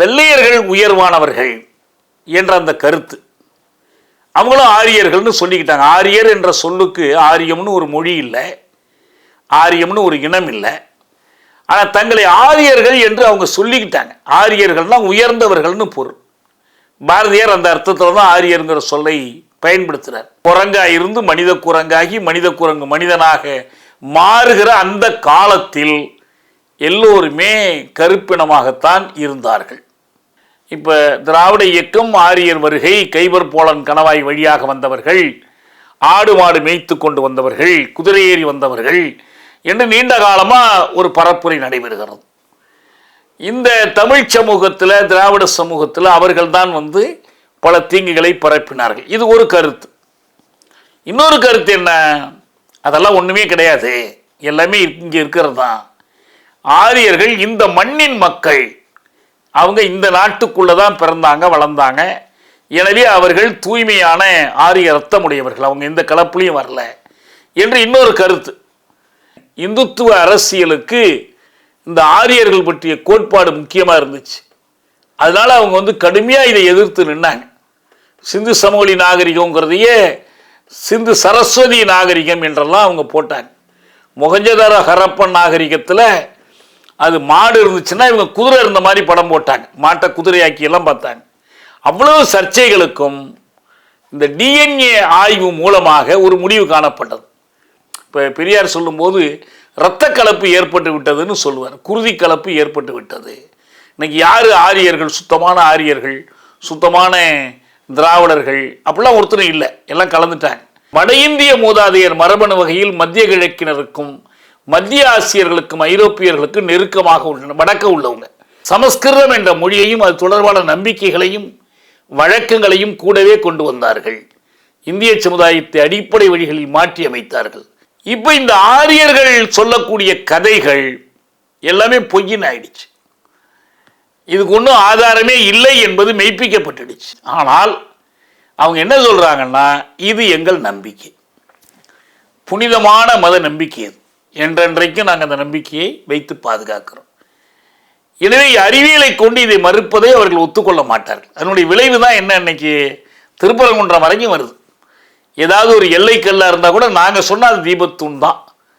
வெள்ளையர்கள் உயர்வானவர்கள் என்ற அந்த கருத்து. அவங்களும் ஆரியர்கள்னு சொல்லிக்கிட்டாங்க. ஆரியர் என்ற சொல்லுக்கு ஆரியம்னு ஒரு மொழி இல்லை. ஆரியம்னு ஒரு இனம் இல்லை. ஆனால் தங்களை ஆரியர்கள் என்று அவங்க சொல்லிக்கிட்டாங்க. ஆரியர்கள்னா உயர்ந்தவர்கள்னு பொருள். பாரதியார் அந்த அர்த்தத்தில் தான் ஆரியருங்கிற சொல்லை பயன்படுத்துகிறார் குரங்காக இருந்து மனித குரங்காகி மனித குரங்கு மனிதனாக மாறுகிற அந்த காலத்தில் எல்லோருமே கருப்பினமாகத்தான் இருந்தார்கள். இப்போ திராவிட இயக்கம் ஆரியர் வருகை கைபர் போலன் கணவாய் வழியாக வந்தவர்கள் ஆடு மாடு மேய்த்து கொண்டு வந்தவர்கள் குதிரை ஏறி வந்தவர்கள் என்று நீண்ட காலமாக ஒரு பரப்புரை நடைபெறுகிறது. இந்த தமிழ் சமூகத்தில் திராவிட சமூகத்தில் அவர்கள்தான் வந்து பல தீங்குகளை பரப்பினார்கள். இது ஒரு கருத்து. இன்னொரு கருத்து என்ன? அதெல்லாம் ஒன்றுமே கிடையாது. எல்லாமே இங்கே இருக்கிறது தான். ஆரியர்கள் இந்த மண்ணின் மக்கள் அவங்க இந்த நாட்டுக்குள்ளே தான் பிறந்தாங்க வளர்ந்தாங்க. எனவே அவர்கள் தூய்மையான ஆரிய ரத்தமுடையவர்கள் அவங்க எந்த கலப்புலையும் வரல. என்று இன்னொரு கருத்து. இந்துத்துவ அரசியலுக்கு இந்த ஆரியர்கள் பற்றிய கோட்பாடு முக்கியமாக இருந்துச்சு. அதனால் அவங்க வந்து கடுமையாக இதை எதிர்த்து நின்னாங்க. சிந்து சமவெளி நாகரிகங்கிறதையே சிந்து சரஸ்வதி நாகரிகம் என்றெல்லாம் அவங்க போட்டாங்க. மொகஞ்சதார ஹரப்பன் நாகரிகத்தில் அது மாடு இருந்துச்சுன்னா இவங்க குதிரை இருந்த மாதிரி படம் போட்டாங்க. மாட்டை குதிரையாக்கி எல்லாம் பார்த்தாங்க. அவ்வளவு சர்ச்சைகளுக்கும் இந்த டிஎன்ஏ ஆய்வு மூலமாக ஒரு முடிவு காணப்பட்டது. இப்போ பெரியார் சொல்லும்போது இரத்த கலப்பு ஏற்பட்டு விட்டதுன்னு சொல்லுவார். குருதி கலப்பு ஏற்பட்டு விட்டது. இன்னைக்கு யார் ஆரியர்கள்? சுத்தமான ஆரியர்கள் சுத்தமான திராவிடர்கள் அப்படிலாம் ஒருத்தரும் இல்லை. எல்லாம் கலந்துட்டாங்க. வட இந்திய மூதாதையர் மரபணு வகையில் மத்திய கிழக்கினருக்கும் மத்திய ஆசியர்களுக்கும் ஐரோப்பியர்களுக்கும் நெருக்கமாக உள்ளன வடக்க உள்ளவங்க. சமஸ்கிருதம் என்ற மொழியையும் அது தொடர்பான நம்பிக்கைகளையும் வழக்கங்களையும் கூடவே கொண்டு வந்தார்கள். இந்திய சமுதாயத்தை அடிப்படை வழிகளில் மாற்றி அமைத்தார்கள். இப்போ இந்த ஆரியர்கள் சொல்லக்கூடிய கதைகள் எல்லாமே பொய்யின் ஆயிடுச்சு. இதுக்கு ஒன்றும் ஆதாரமே இல்லை என்பது மெய்ப்பிக்கப்பட்டுடுச்சு. ஆனால் அவங்க என்ன சொல்கிறாங்கன்னா இது எங்கள் நம்பிக்கை. புனிதமான மத நம்பிக்கை அது. என்றென்றைக்கும் நாங்கள் அந்த நம்பிக்கையை வைத்து பாதுகாக்கிறோம். எனவே அறிவியலை கொண்டு இதை மறுப்பதை அவர்கள் ஒத்துக்கொள்ள மாட்டார்கள். அதனுடைய விளைவு தான் என்ன? இன்னைக்கு திருப்பரங்குன்றம் வரைக்கும் வருது. ஏதாவது ஒரு எல்லை கல்லாக இருந்தால் கூட நாங்கள் சொன்ன அது தீபத்தூண் தான்.